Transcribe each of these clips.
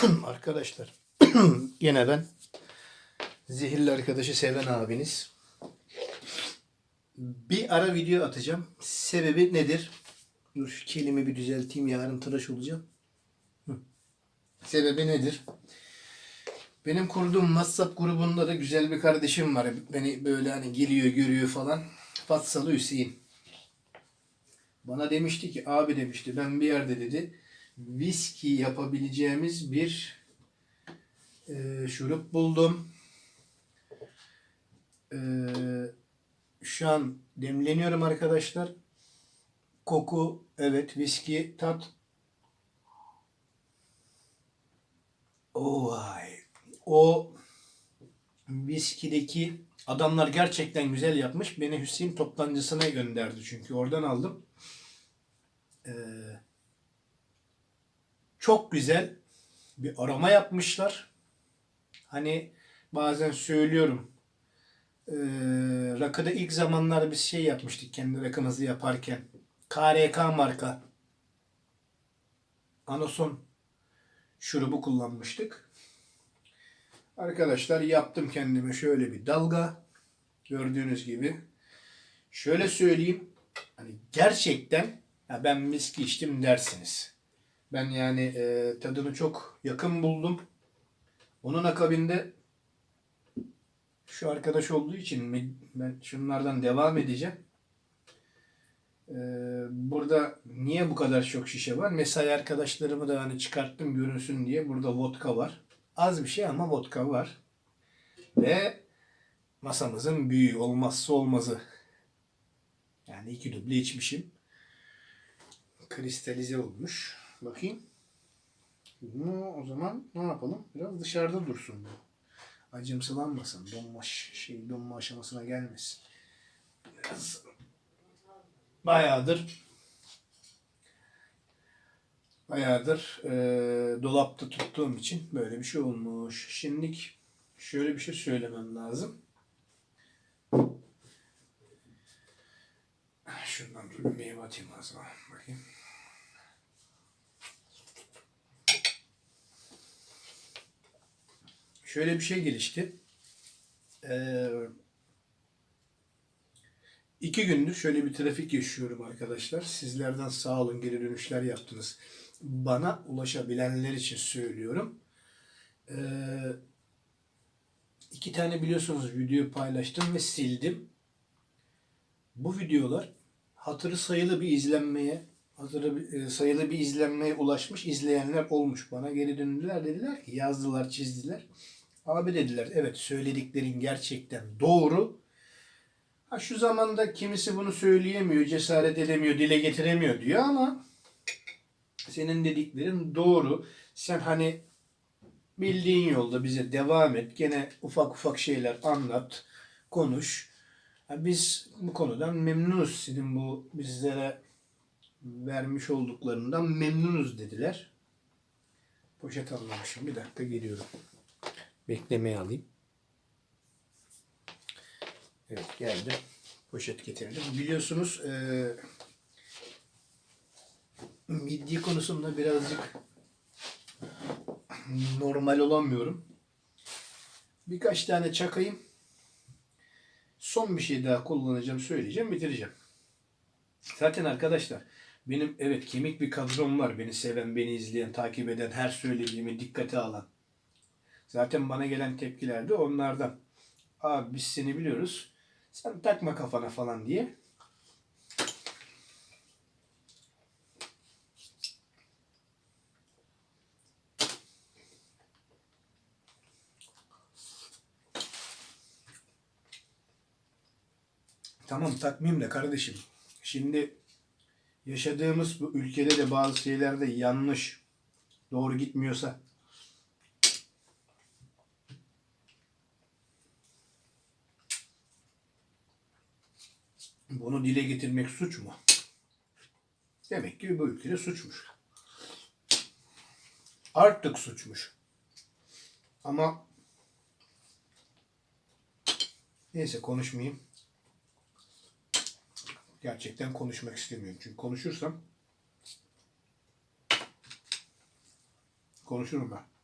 Arkadaşlar yine ben zehirli arkadaşı seven abiniz. Bir ara video atacağım. Sebebi nedir? Dur şu kelime bir düzelteyim. Yarın tıraş olacağım. Hı. Sebebi nedir? Benim kurduğum WhatsApp grubunda da güzel bir kardeşim var. Beni böyle hani geliyor görüyor falan. Fatsalı Hüseyin. Bana demişti ki abi demişti ben bir yerde dedi viski yapabileceğimiz bir e, şurup buldum. E, şu an demleniyorum arkadaşlar. Koku evet viski tat. Oh vay. O viskideki adamlar gerçekten güzel yapmış. Beni Hüseyin toptancısına gönderdi çünkü oradan aldım. Ee, çok güzel bir aroma yapmışlar. Hani bazen söylüyorum. Ee, rakıda ilk zamanlar biz şey yapmıştık kendi rakımızı yaparken. KRK marka Anason şurubu kullanmıştık. Arkadaşlar yaptım kendime şöyle bir dalga. Gördüğünüz gibi. Şöyle söyleyeyim. Hani gerçekten ya ben viski içtim dersiniz. Ben yani e, tadını çok yakın buldum. Onun akabinde şu arkadaş olduğu için ben şunlardan devam edeceğim. E, burada niye bu kadar çok şişe var? Mesai arkadaşlarımı da hani çıkarttım görünsün diye. Burada vodka var. Az bir şey ama vodka var. Ve masamızın büyüğü olmazsa olmazı. Yani iki duble içmişim. Kristalize olmuş. Bakayım. Bunu o zaman ne yapalım? Biraz dışarıda dursun bu. Acımsılanmasın. Donma, şey, donma aşamasına gelmesin. Biraz bayağıdır bayağıdır e, dolapta tuttuğum için böyle bir şey olmuş. Şimdilik şöyle bir şey söylemem lazım. Şuradan dur bir meyve atayım zaman. Bakayım. Şöyle bir şey gelişti. Ee, iki gündür şöyle bir trafik yaşıyorum arkadaşlar. Sizlerden sağ olun geri dönüşler yaptınız. Bana ulaşabilenler için söylüyorum. Ee, iki tane biliyorsunuz video paylaştım ve sildim. Bu videolar hatırı sayılı bir izlenmeye, hatırı e, sayılı bir izlenmeye ulaşmış izleyenler olmuş. Bana geri döndüler dediler ki yazdılar, çizdiler. Abi dediler evet söylediklerin gerçekten doğru. Ha şu zamanda kimisi bunu söyleyemiyor, cesaret edemiyor, dile getiremiyor diyor ama senin dediklerin doğru. Sen hani bildiğin yolda bize devam et. Gene ufak ufak şeyler anlat, konuş. Ha biz bu konudan memnunuz. Senin bu bizlere vermiş olduklarından memnunuz dediler. Poşet anlamışım. Bir dakika geliyorum. Beklemeye alayım. Evet geldim. Poşet getirdim. Biliyorsunuz eee midye konusunda birazcık normal olamıyorum. Birkaç tane çakayım. Son bir şey daha kullanacağım, söyleyeceğim, bitireceğim. Zaten arkadaşlar benim evet kemik bir kadrom var. Beni seven, beni izleyen, takip eden, her söylediğimi dikkate alan. Zaten bana gelen tepkiler de onlardan. Abi biz seni biliyoruz. Sen takma kafana falan diye. Tamam takmayayım da kardeşim. Şimdi yaşadığımız bu ülkede de bazı şeylerde yanlış, doğru gitmiyorsa bunu dile getirmek suç mu? Demek ki bu ülkede suçmuş. Artık suçmuş. Ama neyse konuşmayayım. Gerçekten konuşmak istemiyorum. Çünkü konuşursam konuşurum ben.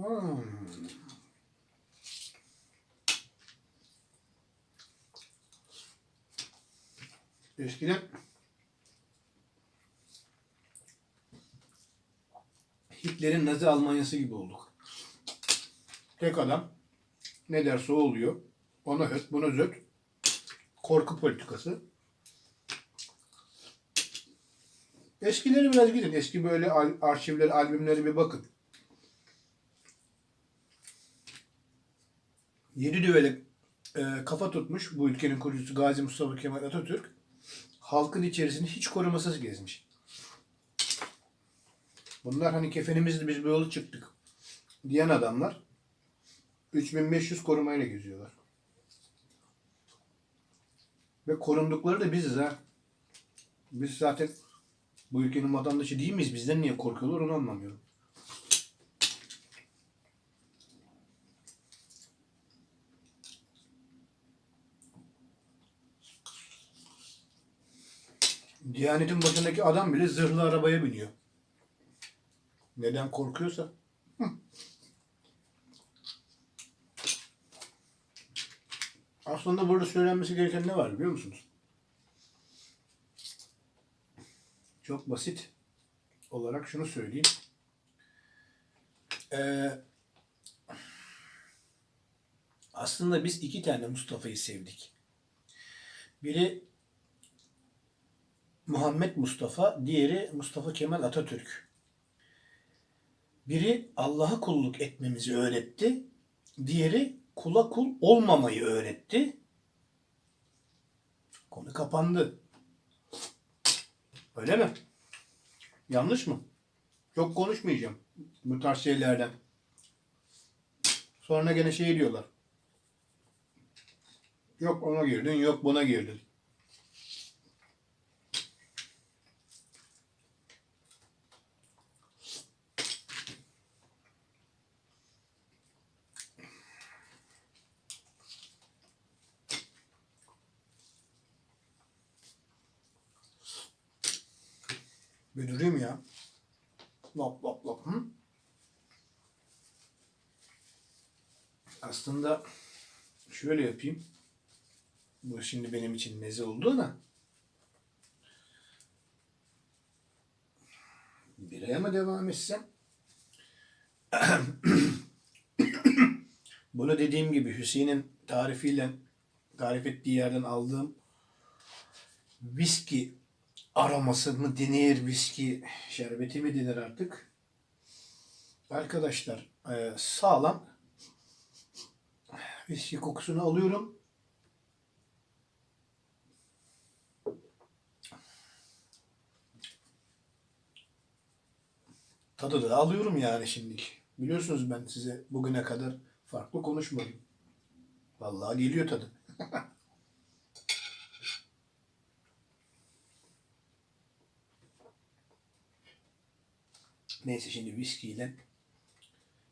Hmm. Eskiden Hitler'in Nazi Almanyası gibi olduk. Tek adam ne derse oluyor. Ona höt, buna zöt. Korku politikası. Eskileri biraz gidin. Eski böyle arşivleri, albümleri bir bakın. Yedi düvele e, kafa tutmuş bu ülkenin kurucusu Gazi Mustafa Kemal Atatürk. Halkın içerisini hiç korumasız gezmiş. Bunlar hani kefenimizle biz bu yolu çıktık diyen adamlar 3500 korumayla geziyorlar. Ve korundukları da biziz ha. Biz zaten bu ülkenin vatandaşı değil miyiz? Bizden niye korkuyorlar onu anlamıyorum. Diyanetin başındaki adam bile zırhlı arabaya biniyor. Neden korkuyorsa. Hı. Aslında burada söylenmesi gereken ne var biliyor musunuz? Çok basit olarak şunu söyleyeyim. Ee, aslında biz iki tane Mustafa'yı sevdik. Biri Muhammed Mustafa, diğeri Mustafa Kemal Atatürk. Biri Allah'a kulluk etmemizi öğretti, diğeri kula kul olmamayı öğretti. Konu kapandı. Öyle mi? Yanlış mı? Çok konuşmayacağım bu tarz şeylerden. Sonra gene şey diyorlar. Yok ona girdin, yok buna girdin. Durayım ya. Lop lop lop. Hı? Aslında şöyle yapayım. Bu şimdi benim için meze oldu da. Biraya mı devam etsem? Bunu dediğim gibi Hüseyin'in tarifiyle tarif ettiği yerden aldığım viski aroması mı denir, viski şerbeti mi denir artık? Arkadaşlar e, sağlam viski kokusunu alıyorum. Tadı da alıyorum yani şimdilik. Biliyorsunuz ben size bugüne kadar farklı konuşmadım. Vallahi geliyor tadı. Neyse şimdi viskiyle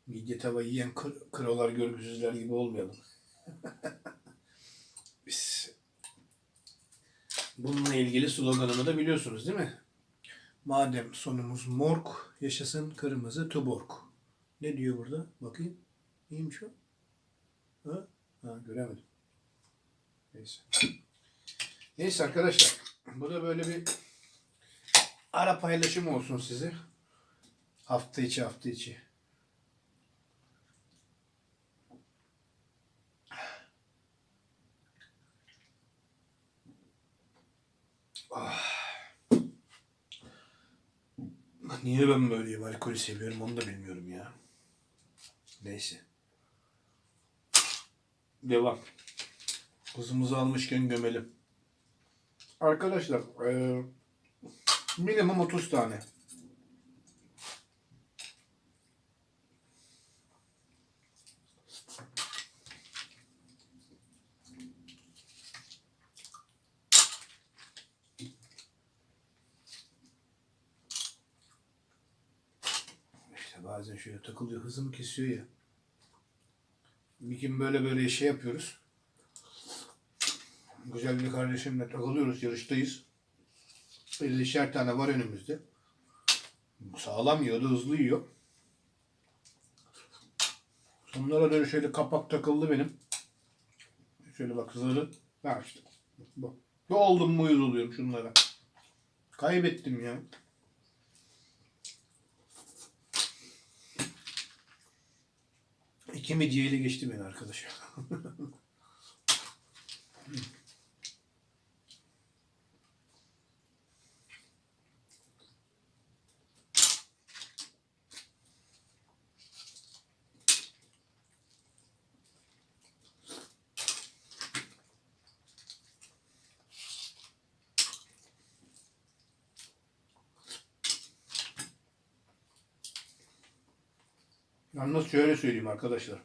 midye tava yiyen kır, krolar görgüsüzler gibi olmayalım. Biz bununla ilgili sloganımı da biliyorsunuz değil mi? Madem sonumuz morg, yaşasın kırmızı tuborg. Ne diyor burada? Bakayım. Neymiş o? Ha? Ha göremedim. Neyse. Neyse arkadaşlar. Bu da böyle bir ara paylaşım olsun size. Hafta içi hafta içi. Ah. Niye ben böyleyim? Alkolü seviyorum onu da bilmiyorum ya. Neyse. Devam. Kızımızı almışken gömelim. Arkadaşlar eee, minimum 30 tane. İşte bazen şöyle takılıyor, hızımı kesiyor ya. Bir gün böyle böyle şey yapıyoruz. Güzel bir kardeşimle takılıyoruz, yarıştayız. 50'şer tane var önümüzde. Sağlam yiyor da hızlı yiyor. Sonlara doğru şöyle kapak takıldı benim. Şöyle bak zarı. Ha işte. Bak. Ne oldum mu uyuz oluyorum şunlara. Kaybettim ya. İki midyeyle geçti beni arkadaş. Yalnız şöyle söyleyeyim arkadaşlar.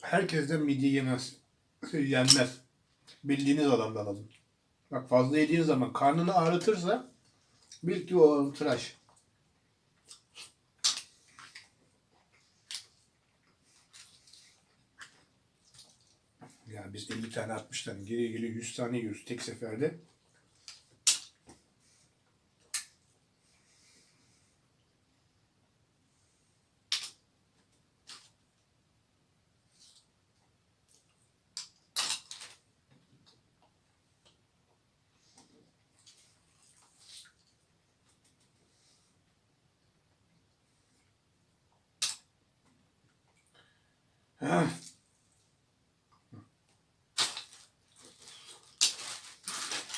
Herkesten midye yemez. Yenmez. Bildiğiniz adamdan alın. Bak fazla yediğin zaman karnını ağrıtırsa bil ki o tıraş. Ya biz 50 tane 60 tane geri geliyor 100 tane yiyoruz tek seferde.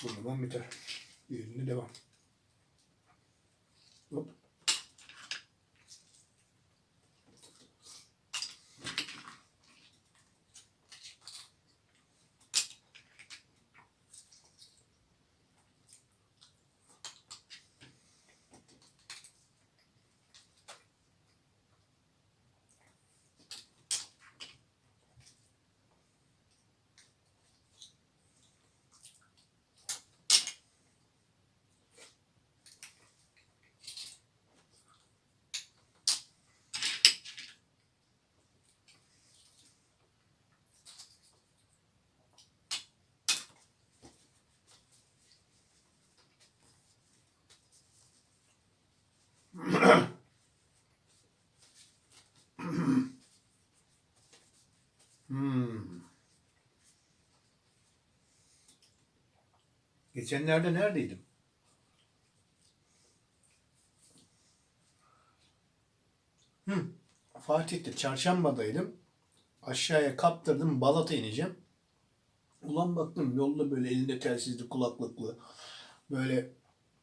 Bu zaman biter. Diğerine devam. Hop. Hmm. Geçenlerde neredeydim? Hı. Fatih'te çarşambadaydım. Aşağıya kaptırdım Balat'a ineceğim. Ulan baktım yolda böyle elinde telsizli kulaklıklı böyle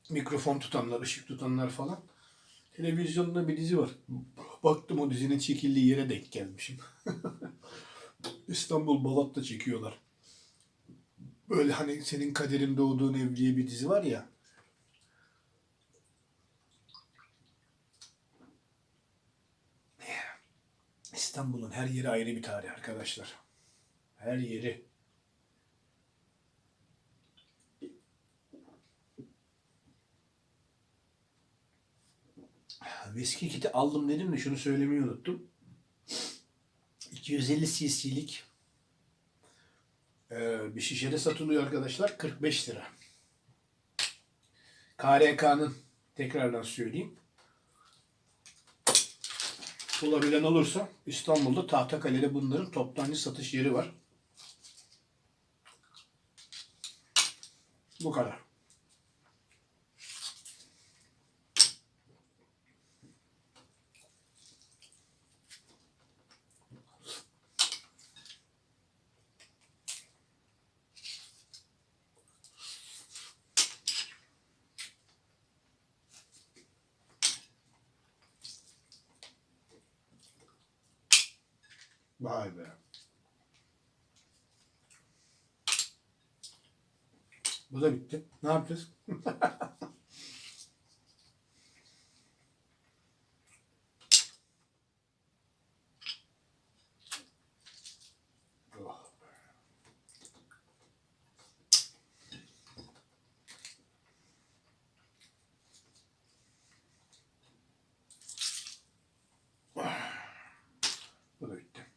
mikrofon tutanlar, ışık tutanlar falan. Televizyonda bir dizi var. Baktım o dizinin çekildiği yere denk gelmişim. İstanbul Balat'ta çekiyorlar. Böyle hani senin kaderin doğduğun ev diye bir dizi var ya. İstanbul'un her yeri ayrı bir tarih arkadaşlar. Her yeri. Viski kiti aldım dedim de şunu söylemeyi unuttum. 250 cc'lik e, bir şişede satılıyor arkadaşlar. 45 lira. KRK'nın tekrardan söyleyeyim. Bulabilen olursa İstanbul'da Tahtakale'de bunların toptancı satış yeri var. Bu kadar. Vay be. Bu da bitti. Ne yapacağız? Oh. Bu da bitti.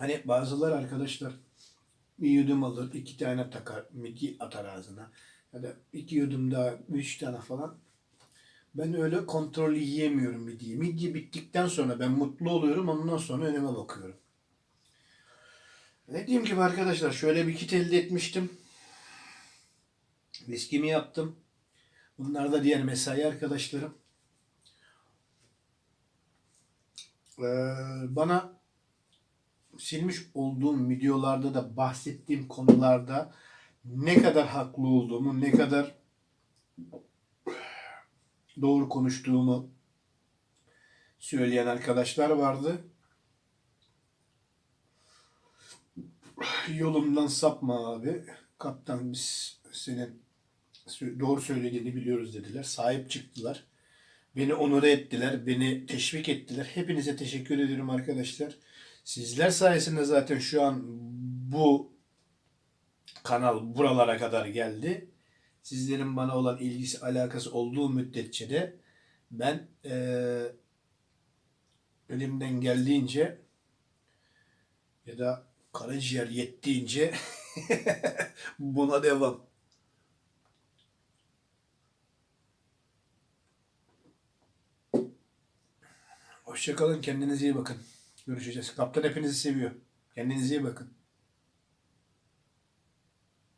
Hani bazıları arkadaşlar bir yudum alır, iki tane takar, midye atar ağzına. Ya da iki yudum daha, üç tane falan. Ben öyle kontrollü yiyemiyorum midyeyi. Midye bittikten sonra ben mutlu oluyorum, ondan sonra önüme bakıyorum. Ne diyeyim ki arkadaşlar, şöyle bir kit elde etmiştim. Viskimi yaptım. Bunlar da diğer mesai arkadaşlarım. Ee, bana silmiş olduğum videolarda da bahsettiğim konularda ne kadar haklı olduğumu, ne kadar doğru konuştuğumu söyleyen arkadaşlar vardı. Yolumdan sapma abi. Kaptan biz senin doğru söylediğini biliyoruz dediler. Sahip çıktılar. Beni onure ettiler, beni teşvik ettiler. Hepinize teşekkür ediyorum arkadaşlar. Sizler sayesinde zaten şu an bu kanal buralara kadar geldi. Sizlerin bana olan ilgisi, alakası olduğu müddetçe de ben eee, elimden geldiğince ya da karaciğer yettiğince buna devam. Hoşçakalın, kendinize iyi bakın. Görüşeceğiz. Kaptan hepinizi seviyor. Kendinize iyi bakın.